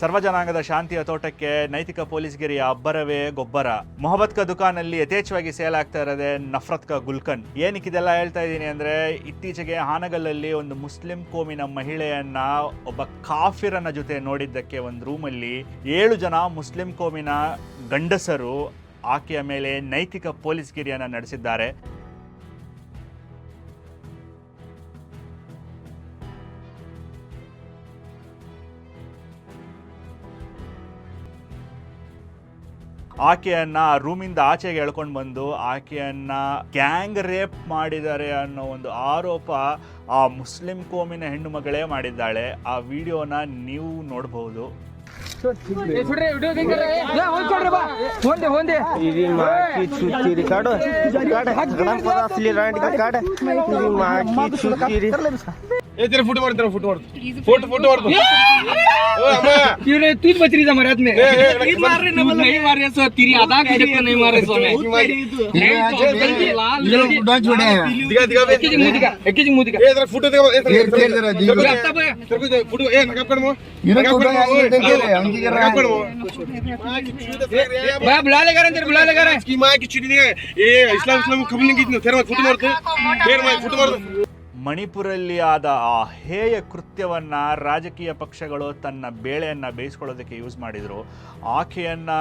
ಸರ್ವಜನಾಂಗದ ಶಾಂತಿಯ ತೋಟಕ್ಕೆ ನೈತಿಕ ಪೊಲೀಸ್ಗಿರಿಯ ಅಬ್ಬರವೇ ಗೊಬ್ಬರ. ಮೊಹಬತ್ ಕ ದುಕಾನಲ್ಲಿ ಯಥೇಚ್ಛವಾಗಿ ಸೇಲ್ ಆಗ್ತಾ ಇರೋದೇ ನಫ್ರತ್ ಕ ಗುಲ್ಕನ್. ಏನಕ್ಕೆ ಇದೆಲ್ಲ ಹೇಳ್ತಾ ಇದ್ದೀನಿ ಅಂದ್ರೆ, ಇತ್ತೀಚೆಗೆ ಹಾನಗಲ್ಲಲ್ಲಿ ಒಂದು ಮುಸ್ಲಿಂ ಕೋಮಿನ ಮಹಿಳೆಯನ್ನ ಒಬ್ಬ ಕಾಫಿರನ ಜೊತೆ ನೋಡಿದ್ದಕ್ಕೆ ಒಂದು ರೂಮಲ್ಲಿ ಏಳು ಜನ ಮುಸ್ಲಿಂ ಕೋಮಿನ ಗಂಡಸರು ಆಕೆಯ ಮೇಲೆ ನೈತಿಕ ಪೊಲೀಸ್ಗಿರಿಯನ್ನು ನಡೆಸಿದ್ದಾರೆ. ಆಕೆಯನ್ನು ಆ ರೂಮಿಂದ ಆಚೆಗೆ ಎಳ್ಕೊಂಡು ಬಂದು ಆಕೆಯನ್ನು ಗ್ಯಾಂಗ್ ರೇಪ್ ಮಾಡಿದ್ದಾರೆ ಅನ್ನೋ ಒಂದು ಆರೋಪ ಆ ಮುಸ್ಲಿಂ ಕೋಮಿನ ಹೆಣ್ಣು ಮಗಳೇ ಮಾಡಿದ್ದಾಳೆ. ಆ ವಿಡಿಯೋನ ನೀವು ನೋಡಬಹುದು छुट्टी काटो ಗಣಪದ ಅಸಲಿ ರಾಂಡ್ ಕಾಟ ಇದು ಮಾಕಿ ಚುಚ್ಚಿರಿ ಏ ತೆರೆ ಫೋಟೋ ಮಾಡು ತೆರೆ ಫೋಟೋ ಮಾಡು ಫೋಟೋ ಫೋಟೋ ಮಾಡು ಓ ಅಮ್ಮ ಇವನೇ ತೂತ್ ಬಚ್ರಿ ಜಾ ಮರಾತ್ ಮೇ ಈ ಮಾರ್ ರೇ ನಮಲ ನಹೀ ಮಾರ್ ರೇ ಸೋ ತಿರಿ ಆದಾ ಕಡೆ ಕೊ ನಹೀ ಮಾರ್ ರೇ ಸೋ ಮೇ ये लोग डांस छोड़े हैं दिखा दिखा एक ही मुँह दिखा एक ही मुँह दिखा ए जरा फ़ोटो दिखा ए जरा जरा दिखा तेरे को फ़ोटो ए नकाब कर मो ये नकाब कर मो टेंशन है हम की कर रहा नकाब कर है। मो मां की चूड़ी तो फेंक रहे हैं मैं बुला लेगा रे तेरे बुला लेगा रे इसकी मां की चूड़ी नहीं है ए इस्लाम इस्लाम को खबर नहीं की तेरा फोटो मार दो तेरा मां फोटो मार दो ಮಣಿಪುರಲ್ಲಿ ಆದ ಆ ಹೇಯ ಕೃತ್ಯವನ್ನ ರಾಜಕೀಯ ಪಕ್ಷಗಳು ತನ್ನ ಬೇಳೆಯನ್ನ ಬೇಯಿಸ್ಕೊಳ್ಳೋದಕ್ಕೆ ಯೂಸ್ ಮಾಡಿದ್ರು ಆಕೆಯನ್ನ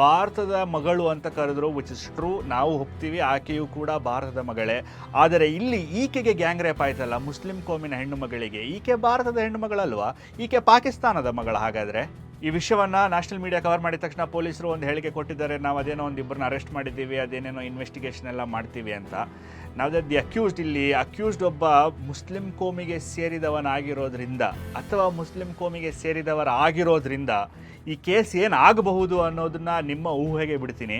ಭಾರತದ ಮಗಳು ಅಂತ ಕರೆದ್ರು ವಿಚ್ ಇಸ್ ಟ್ರೂ ನಾವು ಹೋಗ್ತೀವಿ ಆಕೆಯು ಕೂಡ ಭಾರತದ ಮಗಳೇ ಆದರೆ ಇಲ್ಲಿ ಈಕೆಗೆ ಗ್ಯಾಂಗ್ ರೇಪ್ ಆಯ್ತಲ್ಲ ಮುಸ್ಲಿಂ ಕೋಮಿನ ಹೆಣ್ಣು ಮಗಳಿಗೆ ಈಕೆ ಭಾರತದ ಹೆಣ್ಣು ಮಗಳಲ್ವಾ ಈಕೆ ಪಾಕಿಸ್ತಾನದ ಮಗಳ ಹಾಗಾದ್ರೆ ಈ ವಿಷಯವನ್ನ ನ್ಯಾಷನಲ್ ಮೀಡಿಯಾ ಕವರ್ ಮಾಡಿದ ತಕ್ಷಣ ಪೊಲೀಸರು ಒಂದು ಹೇಳಿಕೆ ಕೊಟ್ಟಿದ್ದಾರೆ, ನಾವು ಅದೇನೋ ಒಂದು ಇಬ್ಬರನ್ನ ಅರೆಸ್ಟ್ ಮಾಡಿದ್ದೀವಿ, ಅದೇನೇನೋ ಇನ್ವೆಸ್ಟಿಗೇಷನ್ ಎಲ್ಲ ಮಾಡ್ತೀವಿ ಅಂತ. ನಾವು ದಿ ಅಕ್ಯೂಸ್ಡ್ ಇಲ್ಲಿ ಅಕ್ಯೂಸ್ಡ್ ಒಬ್ಬ ಮುಸ್ಲಿಂ ಕೋಮಿಗೆ ಸೇರಿದವನಾಗಿರೋದ್ರಿಂದ ಅಥವಾ ಮುಸ್ಲಿಂ ಕೋಮಿಗೆ ಸೇರಿದವರಾಗಿರೋದ್ರಿಂದ ಈ ಕೇಸ್ ಏನಾಗಬಹುದು ಅನ್ನೋದನ್ನ ನಿಮ್ಮ ಊಹೆಗೆ ಬಿಡ್ತೀನಿ.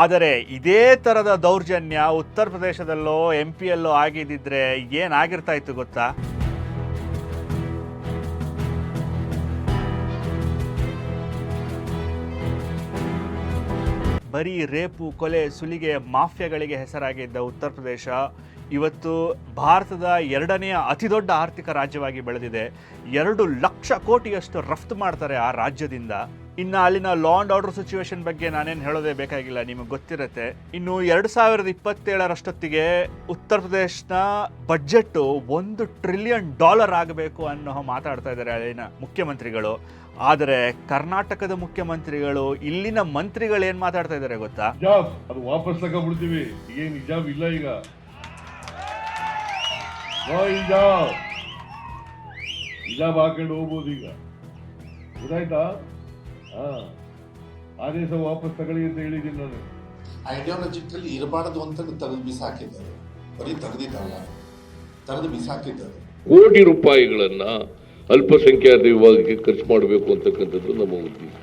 ಆದರೆ ಇದೇ ಥರದ ದೌರ್ಜನ್ಯ ಉತ್ತರ ಪ್ರದೇಶದಲ್ಲೋ ಎಂ ಪಿಯಲ್ಲೋ ಆಗಿದ್ದಿದ್ರೆ ಏನಾಗಿರ್ತಾ ಇತ್ತು ಗೊತ್ತಾ? ಬರೀ ರೇಪು, ಕೊಲೆ, ಸುಲಿಗೆ ಮಾಫಿಯಾಗಳಿಗೆ ಹೆಸರಾಗಿದ್ದ ಉತ್ತರ ಪ್ರದೇಶ ಇವತ್ತು ಭಾರತದ ಎರಡನೆಯ ಅತಿದೊಡ್ಡ ಆರ್ಥಿಕ ರಾಜ್ಯವಾಗಿ ಬೆಳೆದಿದೆ. ಎರಡು ಲಕ್ಷ ಕೋಟಿಯಷ್ಟು ರಫ್ತು ಮಾಡ್ತಾರೆ ಆ ರಾಜ್ಯದಿಂದ. ಇನ್ನು ಅಲ್ಲಿನ ಲಾ ಅಂಡ್ ಆರ್ಡರ್ ಸಿಚುವೇಶನ್ ಬಗ್ಗೆ ನಾನೇನು ಹೇಳೋದೇ ಬೇಕಾಗಿಲ್ಲ, ನಿಮಗೆ ಗೊತ್ತಿರುತ್ತೆ. ಇನ್ನು ಎರಡು ಸಾವಿರದ ಇಪ್ಪತ್ತೇಳರಷ್ಟೊತ್ತಿಗೆ ಉತ್ತರ ಪ್ರದೇಶನ ಬಜೆಟ್ಟು ಒಂದು ಟ್ರಿಲಿಯನ್ ಡಾಲರ್ ಆಗಬೇಕು ಅನ್ನೋ ಮಾತಾಡ್ತಾ ಇದ್ದಾರೆ ಅಲ್ಲಿನ ಮುಖ್ಯಮಂತ್ರಿಗಳು. ಆದರೆ ಕರ್ನಾಟಕದ ಮುಖ್ಯಮಂತ್ರಿಗಳು, ಇಲ್ಲಿನ ಮಂತ್ರಿಗಳು ಏನು ಮಾತಾಡ್ತಾ ಇದ್ದಾರೆ ಗೊತ್ತಾ? ಅದು ವಾಪಸ್ ತಗೊಂಡ್ಬಿಡ್ತೀವಿ. ಏನು ಹಿಜಾಬ್ ಇಲ್ಲ ಈಗ. ಜಾಬ್ ಹಾಕೊಂಡು ಹೋಗ್ಬೋದು ಈಗ. ಗೊತ್ತಾಯ್ತಾ? ಹಾ ಆದೇಶ ವಾಪಸ್ ತಗೊಳ್ಳಿ ಅಂತ ಹೇಳಿದ್ದೀನಿ ನಾನು. ಐಡಿಯಾಲಜಿಕಲಿ ಇರಬಾರದು ಅಂತ ತೆಗೆದು ಬಿಸಾಕಿದ್ದಾರೆ ಬರೀ ತೆಗೆದಿದ್ದಲ್ಲ ತೆಗೆದು ಬಿಸಾಕಿದ್ದಾರೆ ಕೋಟಿ ರೂಪಾಯಿಗಳನ್ನ ಅಲ್ಪಸಂಖ್ಯಾತ ವಿಭಾಗಕ್ಕೆ ಖರ್ಚು ಮಾಡಬೇಕು ಅಂತಕ್ಕಂಥದ್ದು ನಮ್ಮ ಉದ್ದೇಶ.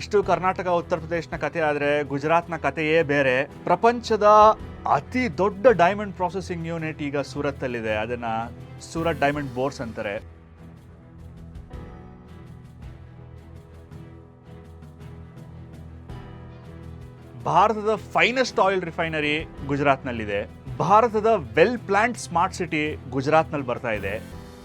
ಇಷ್ಟು ಕರ್ನಾಟಕ ಉತ್ತರ ಪ್ರದೇಶನ ಕತೆ ಆದರೆ ಗುಜರಾತ್ನ ಕಥೆಯೇ ಬೇರೆ. ಪ್ರಪಂಚದ ಅತಿ ದೊಡ್ಡ ಡೈಮಂಡ್ ಪ್ರಾಸೆಸಿಂಗ್ ಯೂನಿಟ್ ಈಗ ಸೂರತ್ತಲ್ಲಿದೆ. ಅದನ್ನು ಸೂರತ್ ಡೈಮಂಡ್ ಬೋರ್ಸ್ ಅಂತಾರೆ. ಭಾರತದ ಫೈನೆಸ್ಟ್ ಆಯಿಲ್ ರಿಫೈನರಿ ಗುಜರಾತ್ನಲ್ಲಿದೆ. ಭಾರತದ ವೆಲ್ ಪ್ಲಾಂಟ್ ಸ್ಮಾರ್ಟ್ ಸಿಟಿ ಗುಜರಾತ್ನಲ್ಲಿ ಬರ್ತಾ ಇದೆ.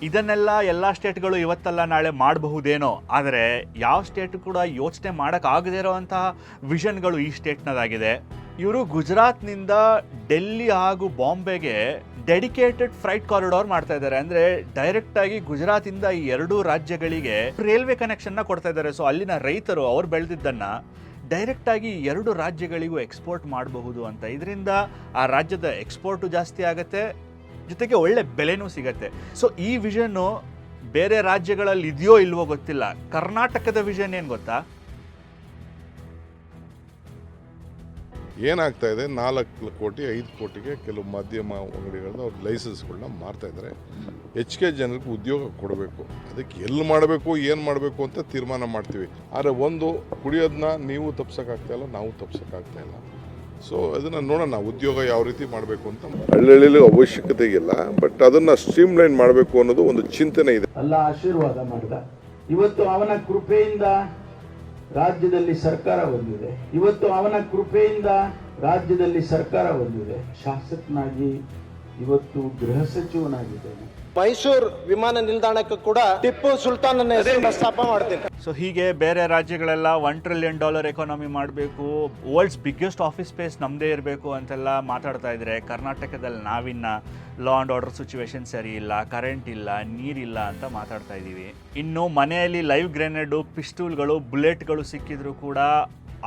ಇದನ್ನೆಲ್ಲ ಎಲ್ಲ ಸ್ಟೇಟ್ಗಳು ಇವತ್ತಲ್ಲ ನಾಳೆ ಮಾಡಬಹುದೇನೋ, ಆದರೆ ಯಾವ ಸ್ಟೇಟ್ ಕೂಡ ಯೋಚನೆ ಮಾಡೋಕ್ಕಾಗದೇ ಇರೋವಂತಹ ವಿಷನ್ಗಳು ಈ ಸ್ಟೇಟ್ನದಾಗಿದೆ ಇವರು ಗುಜರಾತ್ನಿಂದ ಡೆಲ್ಲಿ ಹಾಗೂ ಬಾಂಬೆಗೆ ಡೆಡಿಕೇಟೆಡ್ ಫ್ರೈಟ್ ಕಾರಿಡಾರ್ ಮಾಡ್ತಾ ಇದ್ದಾರೆ. ಅಂದ್ರೆ ಡೈರೆಕ್ಟ್ ಆಗಿ ಗುಜರಾತಿಂದ ಈ ಎರಡೂ ರಾಜ್ಯಗಳಿಗೆ ರೈಲ್ವೆ ಕನೆಕ್ಷನ್ನ ಕೊಡ್ತಾ ಇದ್ದಾರೆ. ಸೊ ಅಲ್ಲಿನ ರೈತರು ಅವ್ರು ಬೆಳೆದಿದ್ದನ್ನ ಡೈರೆಕ್ಟ್ ಆಗಿ ಎರಡು ರಾಜ್ಯಗಳಿಗೂ ಎಕ್ಸ್ಪೋರ್ಟ್ ಮಾಡಬಹುದು ಅಂತ. ಇದರಿಂದ ಆ ರಾಜ್ಯದ ಎಕ್ಸ್ಪೋರ್ಟು ಜಾಸ್ತಿ ಆಗುತ್ತೆ, ಜೊತೆಗೆ ಒಳ್ಳೆ ಬೆಲೆನೂ ಸಿಗತ್ತೆ. ಸೊ ಈ ವಿಷನ್ನು ಬೇರೆ ರಾಜ್ಯಗಳಲ್ಲಿ ಇದೆಯೋ ಇಲ್ವೋ ಗೊತ್ತಿಲ್ಲ. ಕರ್ನಾಟಕದ ವಿಷನ್ ಏನು ಗೊತ್ತಾ? ಏನಾಗ್ತಾ ಇದೆ? ನಾಲ್ಕು ಕೋಟಿ ಐದು ಕೋಟಿಗೆ ಕೆಲವು ಮಾಧ್ಯಮ ಅಂಗಡಿಗಳನ್ನ ಅವ್ರ ಲೈಸೆನ್ಸ್ಗಳನ್ನ ಮಾರ್ತಾ ಇದ್ದಾರೆ ಹೆಚ್ಚಿಗೆ ಜನರಿಗೆ ಉದ್ಯೋಗ ಕೊಡಬೇಕು. ಅದಕ್ಕೆ ಎಲ್ಲಿ ಮಾಡಬೇಕು ಏನು ಮಾಡಬೇಕು ಅಂತ ತೀರ್ಮಾನ ಮಾಡ್ತೀವಿ. ಆದರೆ ಒಂದು ಕುಡಿಯೋದನ್ನ ನೀವು ತಪ್ಸೋಕ್ಕಾಗ್ತಾಯಿಲ್ಲ ನಾವು ತಪ್ಸೋಕ್ಕಾಗ್ತಾಯಿಲ್ಲ ಸೊ ಅದನ್ನು ನೋಡೋಣ ಉದ್ಯೋಗ ಯಾವ ರೀತಿ ಮಾಡಬೇಕು ಅಂತ ಹಳ್ಳಿಯಲ್ಲಿ ಅವಶ್ಯಕತೆ ಇಲ್ಲ ಬಟ್ ಅದನ್ನು ಸ್ಟ್ರೀಮ್ ಲೈನ್ ಮಾಡಬೇಕು ಅನ್ನೋದು ಒಂದು ಚಿಂತನೆ ಇದೆ. ಅಲ್ಲ ಆಶೀರ್ವಾದ ಮಾಡಿದ. ಇವತ್ತು ಅವನ ಕೃಪೆಯಿಂದ ರಾಜ್ಯದಲ್ಲಿ ಸರ್ಕಾರ ಬಂದಿದೆ. ಇವತ್ತು ಅವನ ಕೃಪೆಯಿಂದ ರಾಜ್ಯದಲ್ಲಿ ಸರ್ಕಾರ ಬಂದಿದೆ. ಶಾಸಕನಾಗಿ ಇವತ್ತು ಗೃಹ ಸಚಿವನಾಗಿದ್ದೇನೆ. ಮೈಸೂರು ವಿಮಾನ ನಿಲ್ದಾಣಕ್ಕೆ ಕೂಡ ಟಿಪ್ಪು ಸುಲ್ತಾನ್ ಹೆಸರು ಪ್ರಸ್ತಾಪ ಮಾಡ್ತೀನಿ. ಸೊ ಹೀಗೆ ಬೇರೆ ರಾಜ್ಯಗಳೆಲ್ಲ ಒನ್ ಟ್ರಿಲಿಯನ್ ಡಾಲರ್ ಎಕಾನಮಿ ಮಾಡಬೇಕು ವರ್ಲ್ಡ್ಸ್ ಬಿಗ್ಗೆಸ್ಟ್ ಆಫೀಸ್ ಸ್ಪೇಸ್ ನಮ್ಮದೇ ಇರಬೇಕು ಅಂತೆಲ್ಲ ಮಾತಾಡ್ತಾ ಇದ್ರೆ ಕರ್ನಾಟಕದಲ್ಲಿ ನಾವಿನ್ನ ಲಾ ಆ್ಯಂಡ್ ಆರ್ಡರ್ ಸಿಚುವೇಶನ್ ಸರಿ ಇಲ್ಲ ಕರೆಂಟ್ ಇಲ್ಲ ನೀರಿಲ್ಲ ಅಂತ ಮಾತಾಡ್ತಾ ಇದ್ದೀವಿ ಇನ್ನು ಮನೆಯಲ್ಲಿ ಲೈವ್ ಗ್ರೆನೇಡು ಪಿಸ್ಟೂಲ್ಗಳು ಬುಲೆಟ್ಗಳು ಸಿಕ್ಕಿದ್ರು ಕೂಡ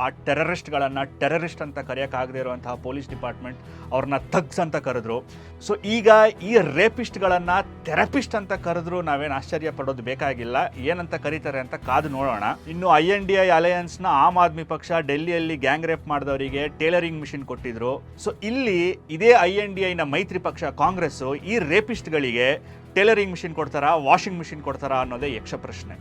ಆ ಟೆರರಿಸ್ಟ್ಗಳನ್ನು ಟೆರರಿಸ್ಟ್ ಅಂತ ಕರೆಯೋಕ್ಕಾಗದೇ ಇರುವಂತಹ ಪೊಲೀಸ್ ಡಿಪಾರ್ಟ್ಮೆಂಟ್ ಅವ್ರನ್ನ ಥಗ್ಸ್ ಅಂತ ಕರೆದ್ರು. ಸೊ ಈಗ ಈ ರೇಪಿಸ್ಟ್ಗಳನ್ನು ಥೆರಪಿಸ್ಟ್ ಅಂತ ಕರೆದ್ರು ನಾವೇನು ಆಶ್ಚರ್ಯ ಪಡೋದು ಬೇಕಾಗಿಲ್ಲ. ಏನಂತ ಕರೀತಾರೆ ಅಂತ ಕಾದು ನೋಡೋಣ. ಇನ್ನು ಐ ಎನ್ ಡಿ ಐ ಅಲಯನ್ಸ್ನ ಆಮ್ ಆದ್ಮಿ ಪಕ್ಷ ಡೆಲ್ಲಿಯಲ್ಲಿ ಗ್ಯಾಂಗ್ ರೇಪ್ ಮಾಡಿದವರಿಗೆ ಟೇಲರಿಂಗ್ ಮಿಷಿನ್ ಕೊಟ್ಟಿದ್ರು. ಸೊ ಇಲ್ಲಿ ಇದೇ ಐ ಎನ್ ಡಿ ಐನ ಮೈತ್ರಿ ಪಕ್ಷ, ಕಾಂಗ್ರೆಸ್ಸು ಈ ರೇಪಿಸ್ಟ್ಗಳಿಗೆ ಟೇಲರಿಂಗ್ ಮಿಷಿನ್ ಕೊಡ್ತಾರಾ, ವಾಷಿಂಗ್ ಮಿಷಿನ್ ಕೊಡ್ತಾರಾ ಅನ್ನೋದೇ ಯಕ್ಷ ಪ್ರಶ್ನೆ